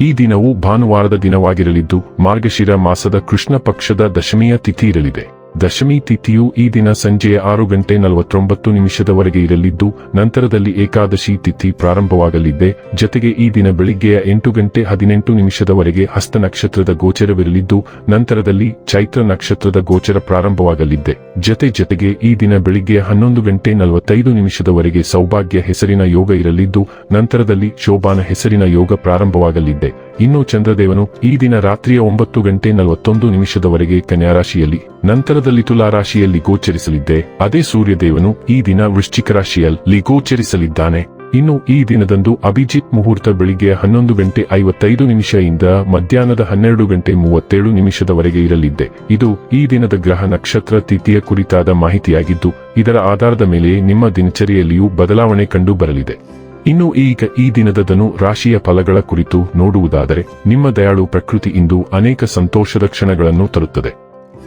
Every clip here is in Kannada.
ಈ ದಿನವು ಭಾನುವಾರದ ದಿನವಾಗಿರಲಿದ್ದು ಮಾರ್ಗಶಿರ ಮಾಸದ ಕೃಷ್ಣ ಪಕ್ಷದ ದಶಮಿಯ ತಿಥಿ ಇರಲಿದೆ ದಶಮಿ ತಿಥಿಯು ಈ ದಿನ ಸಂಜೆಯ ಆರು ಗಂಟೆ ನಲವತ್ತೊಂಬತ್ತು ನಿಮಿಷದವರೆಗೆ ಇರಲಿದ್ದು, ನಂತರದಲ್ಲಿ ಏಕಾದಶಿ ತಿಥಿ ಪ್ರಾರಂಭವಾಗಲಿದೆ. ಜತೆಗೆ ಈ ದಿನ ಬೆಳಿಗ್ಗೆಯ ಎಂಟು ಗಂಟೆ ಹದಿನೆಂಟು ನಿಮಿಷದವರೆಗೆ ಹಸ್ತ ನಕ್ಷತ್ರದ ಗೋಚರವಿರಲಿದ್ದು, ನಂತರದಲ್ಲಿ ಚೈತ್ರ ನಕ್ಷತ್ರದ ಗೋಚರ ಪ್ರಾರಂಭವಾಗಲಿದೆ. ಜತೆ ಜತೆಗೆ ಈ ದಿನ ಬೆಳಿಗ್ಗೆಯ ಹನ್ನೊಂದು ಗಂಟೆ ನಲವತ್ತೈದು ನಿಮಿಷದವರೆಗೆ ಸೌಭಾಗ್ಯ ಹೆಸರಿನ ಯೋಗ ಇರಲಿದ್ದು, ನಂತರದಲ್ಲಿ ಶೋಭಾನ ಹೆಸರಿನ ಯೋಗ ಪ್ರಾರಂಭವಾಗಲಿದೆ. ಇನ್ನು ಚಂದ್ರದೇವನು ಈ ದಿನ ರಾತ್ರಿಯ ಒಂಬತ್ತು ಗಂಟೆ ನಲವತ್ತೊಂದು ನಿಮಿಷದವರೆಗೆ ಕನ್ಯಾ ರಾಶಿಯಲ್ಲಿ ನಂತರದಲ್ಲಿ ತುಲಾರಾಶಿಯಲ್ಲಿ ಗೋಚರಿಸಲಿದ್ದೆ. ಅದೇ ಸೂರ್ಯದೇವನು ಈ ದಿನ ವೃಶ್ಚಿಕ ರಾಶಿಯಲ್ಲಿ ಗೋಚರಿಸಲಿದ್ದಾನೆ. ಇನ್ನು ಈ ದಿನದಂದು ಅಭಿಜಿತ್ ಮುಹೂರ್ತ ಬೆಳಿಗ್ಗೆ ಹನ್ನೊಂದು ಗಂಟೆ ಐವತ್ತೈದು ಇಂದ ಮಧ್ಯಾಹ್ನದ ಹನ್ನೆರಡು ಗಂಟೆ ಮೂವತ್ತೇಳು ನಿಮಿಷದವರೆಗೆ ಇರಲಿದ್ದೆ. ಇದು ಈ ದಿನದ ಗ್ರಹ ನಕ್ಷತ್ರ ತಿಥಿಯ ಕುರಿತಾದ ಮಾಹಿತಿಯಾಗಿದ್ದು, ಇದರ ಆಧಾರದ ಮೇಲೆ ನಿಮ್ಮ ದಿನಚರಿಯಲ್ಲಿಯೂ ಬದಲಾವಣೆ ಕಂಡು ಬರಲಿದೆ ಇನ್ನು ಈಗ ಈ ದಿನದ ಧನು ರಾಶಿಯ ಫಲಗಳ ಕುರಿತು ನೋಡುವುದಾದರೆ, ನಿಮ್ಮ ದಯಾಳು ಪ್ರಕೃತಿ ಇಂದು ಅನೇಕ ಸಂತೋಷದ ಕ್ಷಣಗಳನ್ನು ತರುತ್ತದೆ.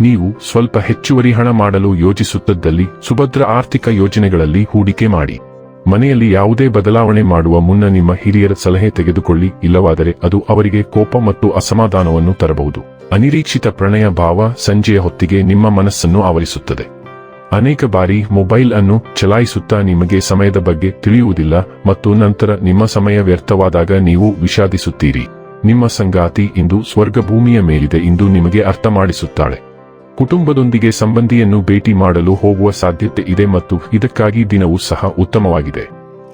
ನೀವು ಸ್ವಲ್ಪ ಹೆಚ್ಚುವರಿ ಹಣ ಮಾಡಲು ಯೋಜಿಸುತ್ತದ್ದಲ್ಲಿ ಸುಭದ್ರ ಆರ್ಥಿಕ ಯೋಜನೆಗಳಲ್ಲಿ ಹೂಡಿಕೆ ಮಾಡಿ. ಮನೆಯಲ್ಲಿ ಯಾವುದೇ ಬದಲಾವಣೆ ಮಾಡುವ ಮುನ್ನ ನಿಮ್ಮ ಹಿರಿಯರ ಸಲಹೆ ತೆಗೆದುಕೊಳ್ಳಿ, ಇಲ್ಲವಾದರೆ ಅದು ಅವರಿಗೆ ಕೋಪ ಮತ್ತು ಅಸಮಾಧಾನವನ್ನು ತರಬಹುದು. ಅನಿರೀಕ್ಷಿತ ಪ್ರಣಯ ಭಾವ ಸಂಜೆಯ ಹೊತ್ತಿಗೆ ನಿಮ್ಮ ಮನಸ್ಸನ್ನು ಆವರಿಸುತ್ತದೆ. ಅನೇಕ ಬಾರಿ ಮೊಬೈಲ್ ಅನ್ನು ಚಲಾಯಿಸುತ್ತಾ ನಿಮಗೆ ಸಮಯದ ಬಗ್ಗೆ ತಿಳಿಯುವುದಿಲ್ಲ ಮತ್ತು ನಂತರ ನಿಮ್ಮ ಸಮಯ ವ್ಯರ್ಥವಾದಾಗ ನೀವು ವಿಷಾದಿಸುತ್ತೀರಿ. ನಿಮ್ಮ ಸಂಗಾತಿ ಇಂದು ಸ್ವರ್ಗ ಭೂಮಿಯ ಮೇಲಿದೆ ಎಂದು ನಿಮಗೆ ಅರ್ಥ ಮಾಡಿಸುತ್ತಾಳೆ ಕುಟುಂಬದೊಂದಿಗೆ ಸಂಬಂಧಿಯನ್ನು ಭೇಟಿ ಮಾಡಲು ಹೋಗುವ ಸಾಧ್ಯತೆ ಇದೆ ಮತ್ತು ಇದಕ್ಕಾಗಿ ದಿನವೂ ಸಹ ಉತ್ತಮವಾಗಿದೆ.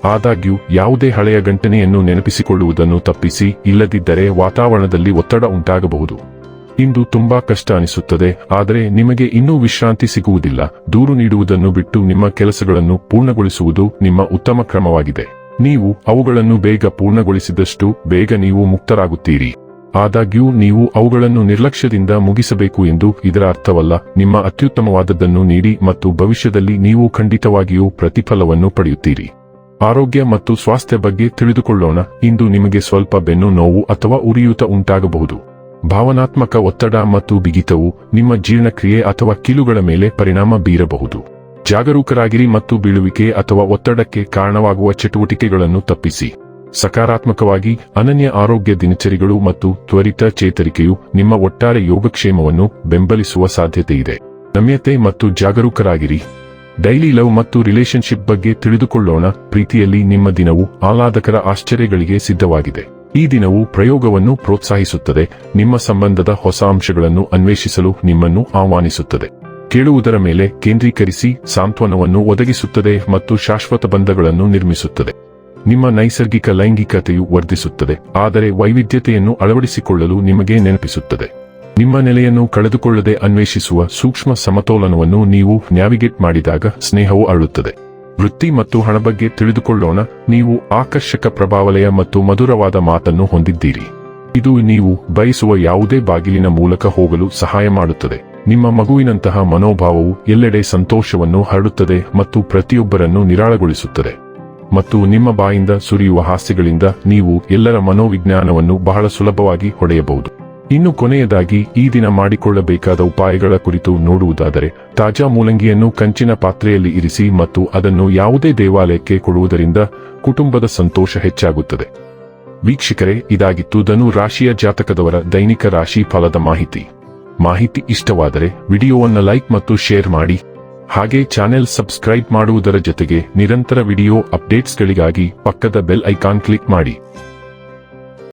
ಆದಾಗ್ಯೂ, ಯಾವುದೇ ಹಳೆಯ ಗಂಟನೆಯನ್ನು ನೆನಪಿಸಿಕೊಳ್ಳುವುದನ್ನು ತಪ್ಪಿಸಿ, ಇಲ್ಲದಿದ್ದರೆ ವಾತಾವರಣದಲ್ಲಿ ಒತ್ತಡ ಉಂಟಾಗಬಹುದು. ಇಂದು ತುಂಬಾ ಕಷ್ಟ ಅನಿಸುತ್ತದೆ, ಆದರೆ ನಿಮಗೆ ಇನ್ನೂ ವಿಶ್ರಾಂತಿ ಸಿಗುವುದಿಲ್ಲ. ದೂರು ನೀಡುವುದನ್ನು ಬಿಟ್ಟು ನಿಮ್ಮ ಕೆಲಸಗಳನ್ನು ಪೂರ್ಣಗೊಳಿಸುವುದು ನಿಮ್ಮ ಉತ್ತಮ ಕ್ರಮವಾಗಿದೆ. ನೀವು ಅವುಗಳನ್ನು ಬೇಗ ಪೂರ್ಣಗೊಳಿಸಿದಷ್ಟು ಬೇಗ ನೀವು ಮುಕ್ತರಾಗುತ್ತೀರಿ. ಆದಾಗ್ಯೂ ನೀವು ಅವುಗಳನ್ನು ನಿರ್ಲಕ್ಷ್ಯದಿಂದ ಮುಗಿಸಬೇಕು ಎಂದು ಇದರ ಅರ್ಥವಲ್ಲ, ನಿಮ್ಮ ಅತ್ಯುತ್ತಮವಾದದ್ದನ್ನು ನೀಡಿ ಮತ್ತು ಭವಿಷ್ಯದಲ್ಲಿ ನೀವು ಖಂಡಿತವಾಗಿಯೂ ಪ್ರತಿಫಲವನ್ನು ಪಡೆಯುತ್ತೀರಿ. ಆರೋಗ್ಯ ಮತ್ತು ಸ್ವಾಸ್ಥ್ಯ ಬಗ್ಗೆ ತಿಳಿದುಕೊಳ್ಳೋಣ, ಇಂದು ನಿಮಗೆ ಸ್ವಲ್ಪ ಬೆನ್ನು ನೋವು ಅಥವಾ ಉರಿಯೂತ ಉಂಟಾಗಬಹುದು. ಭಾವನಾತ್ಮಕ ಒತ್ತಡ ಮತ್ತು ಬಿಗಿತವು ನಿಮ್ಮ ಜೀರ್ಣಕ್ರಿಯೆ ಅಥವಾ ಕೀಲುಗಳ ಮೇಲೆ ಪರಿಣಾಮ ಬೀರಬಹುದು. ಜಾಗರೂಕರಾಗಿರಿ ಮತ್ತು ಬೀಳುವಿಕೆ ಅಥವಾ ಒತ್ತಡಕ್ಕೆ ಕಾರಣವಾಗುವ ಚಟುವಟಿಕೆಗಳನ್ನು ತಪ್ಪಿಸಿ. ಸಕಾರಾತ್ಮಕವಾಗಿ ಅನನ್ಯ ಆರೋಗ್ಯ ದಿನಚರಿಗಳು ಮತ್ತು ತ್ವರಿತ ಚೇತರಿಕೆಯು ನಿಮ್ಮ ಒಟ್ಟಾರೆ ಯೋಗಕ್ಷೇಮವನ್ನು ಬೆಂಬಲಿಸುವ ಸಾಧ್ಯತೆಯಿದೆ. ನಮ್ಯತೆ ಮತ್ತು ಜಾಗರೂಕರಾಗಿರಿ. ಡೈಲಿ ಲವ್ ಮತ್ತು ರಿಲೇಶನ್ಶಿಪ್ ಬಗ್ಗೆ ತಿಳಿದುಕೊಳ್ಳೋಣ. ಪ್ರೀತಿಯಲ್ಲಿ ನಿಮ್ಮ ದಿನವು ಆಹ್ಲಾದಕರ ಆಶ್ಚರ್ಯಗಳಿಗೆ ಸಿದ್ಧವಾಗಿದೆ. ಈ ದಿನವು ಪ್ರಯೋಗವನ್ನು ಪ್ರೋತ್ಸಾಹಿಸುತ್ತದೆ, ನಿಮ್ಮ ಸಂಬಂಧದ ಹೊಸ ಅಂಶಗಳನ್ನು ಅನ್ವೇಷಿಸಲು ನಿಮ್ಮನ್ನು ಆಹ್ವಾನಿಸುತ್ತದೆ. ಕೇಳುವುದರ ಮೇಲೆ ಕೇಂದ್ರೀಕರಿಸಿ ಸಾಂತ್ವನವನ್ನು ಒದಗಿಸುತ್ತದೆ ಮತ್ತು ಶಾಶ್ವತ ಬಂಧಗಳನ್ನು ನಿರ್ಮಿಸುತ್ತದೆ. ನಿಮ್ಮ ನೈಸರ್ಗಿಕ ಲೈಂಗಿಕತೆಯು ವರ್ಧಿಸುತ್ತದೆ, ಆದರೆ ವೈವಿಧ್ಯತೆಯನ್ನು ಅಳವಡಿಸಿಕೊಳ್ಳಲು ನಿಮಗೆ ನೆನಪಿಸುತ್ತದೆ. ನಿಮ್ಮ ನೆಲೆಯನ್ನು ಕಳೆದುಕೊಳ್ಳದೆ ಅನ್ವೇಷಿಸುವ ಸೂಕ್ಷ್ಮ ಸಮತೋಲನವನ್ನು ನೀವು ನ್ಯಾವಿಗೇಟ್ ಮಾಡಿದಾಗ ಸ್ನೇಹವು ಅರಳುತ್ತದೆ. ವೃತ್ತಿ ಮತ್ತು ಹಣ ಬಗ್ಗೆ ತಿಳಿದುಕೊಳ್ಳೋಣ. ನೀವು ಆಕರ್ಷಕ ಪ್ರಭಾವಲಯ ಮತ್ತು ಮಧುರವಾದ ಮಾತನ್ನು ಹೊಂದಿದ್ದೀರಿ. ಇದು ನೀವು ಬಯಸುವ ಯಾವುದೇ ಬಾಗಿಲಿನ ಮೂಲಕ ಹೋಗಲು ಸಹಾಯ ಮಾಡುತ್ತದೆ. ನಿಮ್ಮ ಮಗುವಿನಂತಹ ಮನೋಭಾವವು ಎಲ್ಲೆಡೆ ಸಂತೋಷವನ್ನು ಹರಡುತ್ತದೆ ಮತ್ತು ಪ್ರತಿಯೊಬ್ಬರನ್ನು ನಿರಾಳಗೊಳಿಸುತ್ತದೆ. ಮತ್ತು ನಿಮ್ಮ ಬಾಯಿಂದ ಸುರಿಯುವ ಹಾಸ್ಯಗಳಿಂದ ನೀವು ಎಲ್ಲರ ಮನೋವಿಜ್ಞಾನವನ್ನು ಬಹಳ ಸುಲಭವಾಗಿ ಹೊಡೆಯಬಹುದು. ಇನ್ನು ಕೊನೆಯದಾಗಿ ಈ ದಿನ ಮಾಡಿಕೊಳ್ಳಬೇಕಾದ ಉಪಾಯಗಳ ಕುರಿತು ನೋಡುವುದಾದರೆ, ತಾಜಾ ಮೂಲಂಗಿಯನ್ನು ಕಂಚಿನ ಪಾತ್ರೆಯಲ್ಲಿ ಇರಿಸಿ ಮತ್ತು ಅದನ್ನು ಯಾವುದೇ ದೇವಾಲಯಕ್ಕೆ ಕೊಡುವುದರಿಂದ ಕುಟುಂಬದ ಸಂತೋಷ ಹೆಚ್ಚಾಗುತ್ತದೆ. ವೀಕ್ಷಕರೇ, ಇದಾಗಿತ್ತು ಧನು ರಾಶಿಯ ಜಾತಕದವರ ದೈನಿಕ ರಾಶಿ ಫಲದ ಮಾಹಿತಿ. ಮಾಹಿತಿ ಇಷ್ಟವಾದರೆ ವಿಡಿಯೋವನ್ನು ಲೈಕ್ ಮತ್ತು ಶೇರ್ ಮಾಡಿ. ಹಾಗೆ ಚಾನೆಲ್ ಸಬ್ಸ್ಕ್ರೈಬ್ ಮಾಡುವುದರ ಜೊತೆಗೆ ನಿರಂತರ ವಿಡಿಯೋ ಅಪ್ಡೇಟ್ಸ್ಗಳಿಗಾಗಿ ಪಕ್ಕದ ಬೆಲ್ ಐಕಾನ್ ಕ್ಲಿಕ್ ಮಾಡಿ.